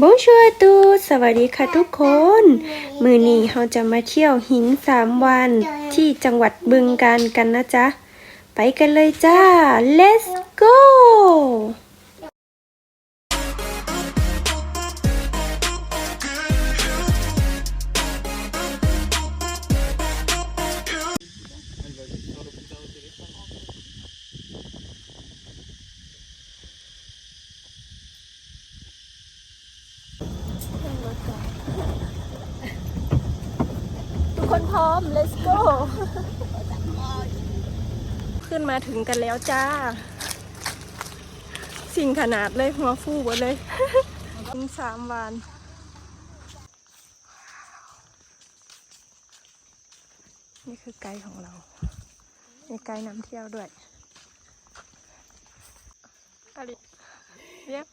บงชัวตูสวัสดีค่ะทุกคน มือนี้เราจะมาเที่ยวหินสามวันที่จังหวัดบึงการกันนะจ๊ะ ไปกันเลยจ้า let's go ทุกคนพร้อม let's go ขึ้นมาถึงกันแล้วจ้า สิ่งขนาดเลยหัวฟูหมดเลยถึงสามวันนี่คือไกด์ของเรา มีไกด์นำเที่ยวด้วยอะไรเรียก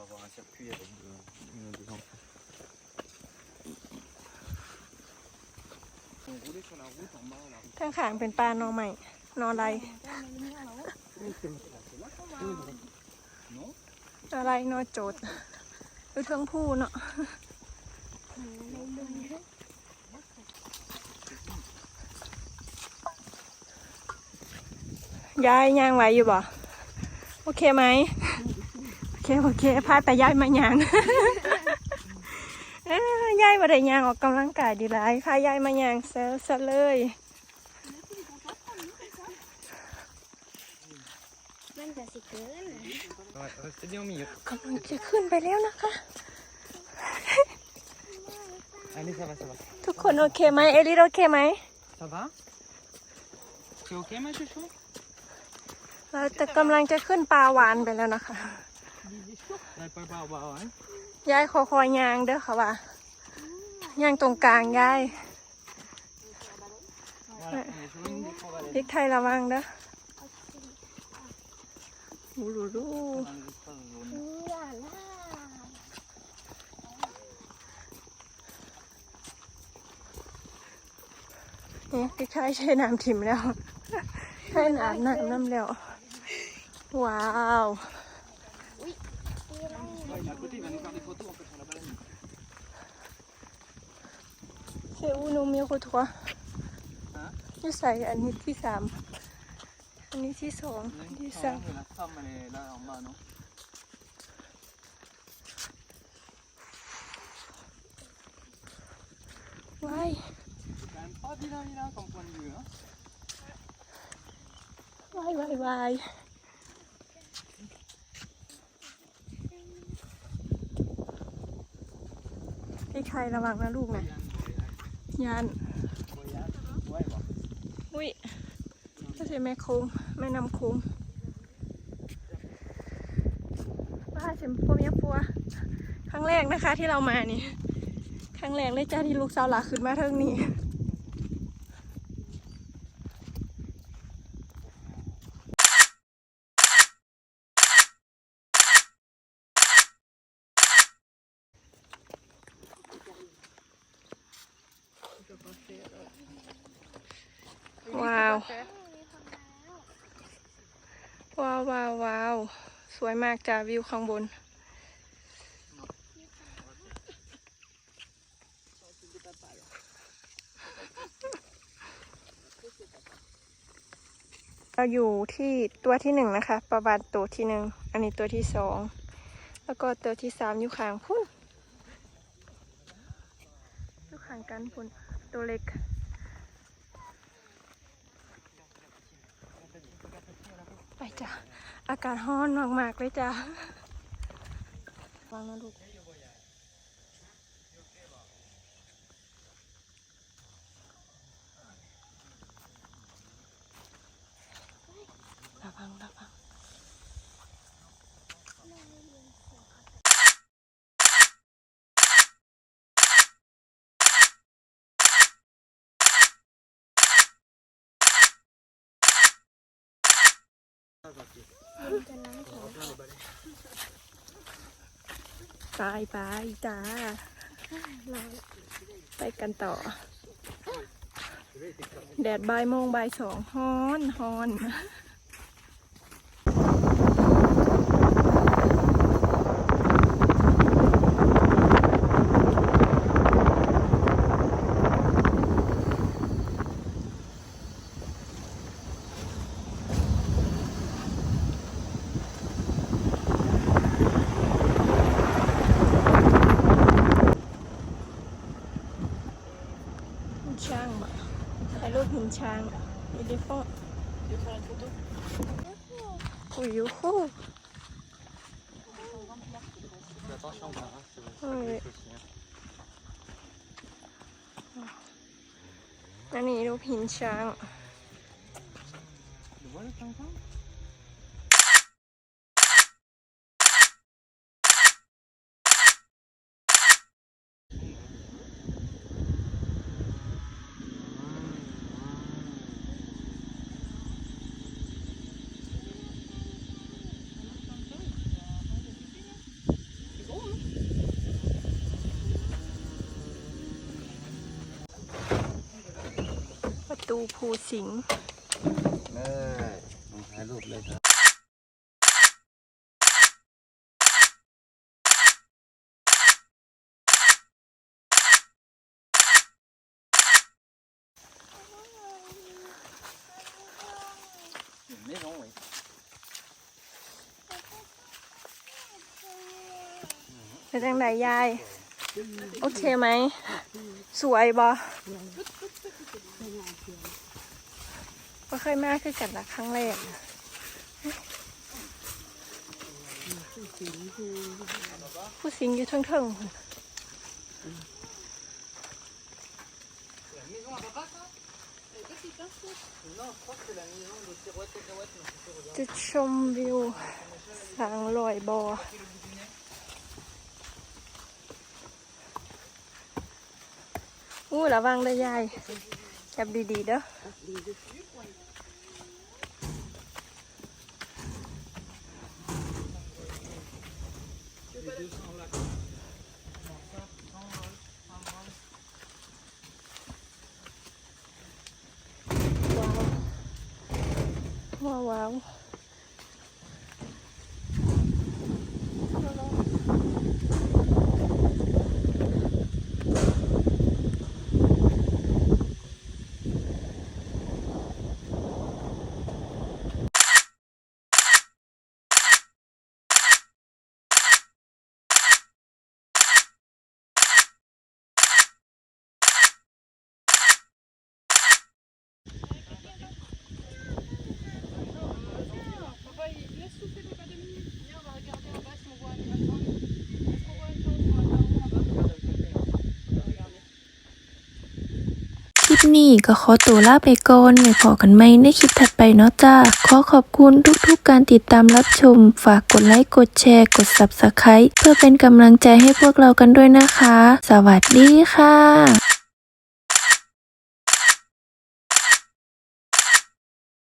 va avoir un circuit avec de, de, de, des enfants. ข้างขางเป็นปลานอใหม่นอไร Non นอไรนอโจดดูเทิงผู้เนาะ ยายย่างไหวอยู่บ่ โอเคไหม โอเคพาแต่ยายมาย่างเอ้ยายมาได้ย่างออกกำลังกายดีหลายพายายมาย่างเซลซะเลยมันจะสิเกิน Ouais, restez bien au milieu. กำลังจะขึ้นไปแล้วนะคะ Allez, ça va, ça va. ทุกคนโอเคไหมเอลิสโอเคไหม Ça va C'est ok, ma chouchou เราจะกำลังจะขึ้นปลาหวานไปแล้วนะคะ Là, pas par bas, hein ยายคอคอยยางเด้อค่ะว่ายางตรงกลางยาย Voilà, on est sur une des trois พริกไทยระวังเด้อดูดูดู Dans les espaces jaunes. ลาล่านี่พริกไทยใช้น้ำถิ่มแล้วใช้น้ำน้ำน้ำแล้ว ว้าว เซอูนูมิวคุทัวฮะนี่ใส่อันนี้ที่สามอันนี้ที่สองอันที่สาม mais la femme, elle est là en bas, non ว้าย C'est quand même pas vilain, vilain comme point de vue, hein ว้ายว้ายว้ายพริกไทยระวังนะลูกนะ ยานอุ้ยไม่ใช่แม่ค้งแม่น้ำค้งว่าเสียมปัวเมียปัวครั้งแรกนะคะที่เรามานี่ ครั้งแรกเลยจ้าที่ลูกสาวหลาขึ้นมาเท่งนี้ ว้าว ว้าวว้าวว้าวสวยมากจ้าวิวข้างบน เราอยู่ที่ตัวที่หนึ่งนะคะ ประวัติตัวที่หนึ่ง อันนี้ตัวที่สอง แล้วก็ตัวที่สามอยู่ข้างพุ่นอยู่ข้างกันพุ่นตัวเล็ก ไป จ้ะ อากาศร้อนมากๆเลยจ้ะฟังนะลูกระวังระวัง ไปไปจ้า ไปกันต่อ แดดบ่ายโมงบ่ายสองฮ้อนฮ้อนช้างบ่ถ่ายรูปหิน ช้างอีลิฟต์อุ้ยโหอันนี้รูปหินช้าง ตูภูสิงห์เลยลงถ่ายรูปเลยครับ Une maison, oui. เป็นจังไดยาย โอเคไหม สวยบ่ ก็เคยมาคือกันละครั้งแรกผู้สิงอยู่เทิงๆคงจะชมวิวสางลอยบออู้ระวังเลยยาย จับดีๆเด้อว้าวว้าวว้าวคลิป นี้ก็ขอตัวลาไปก่อนไว้พอกันไหมในคลิปถัดไปเนาะจ้า ขอขอบคุณทุกๆการติดตามรับชม ฝากกดไลค์ กดแชร์ กด Subscribe เพื่อเป็นกำลังใจให้พวกเรากันด้วยนะคะ สวัสดีค่ะ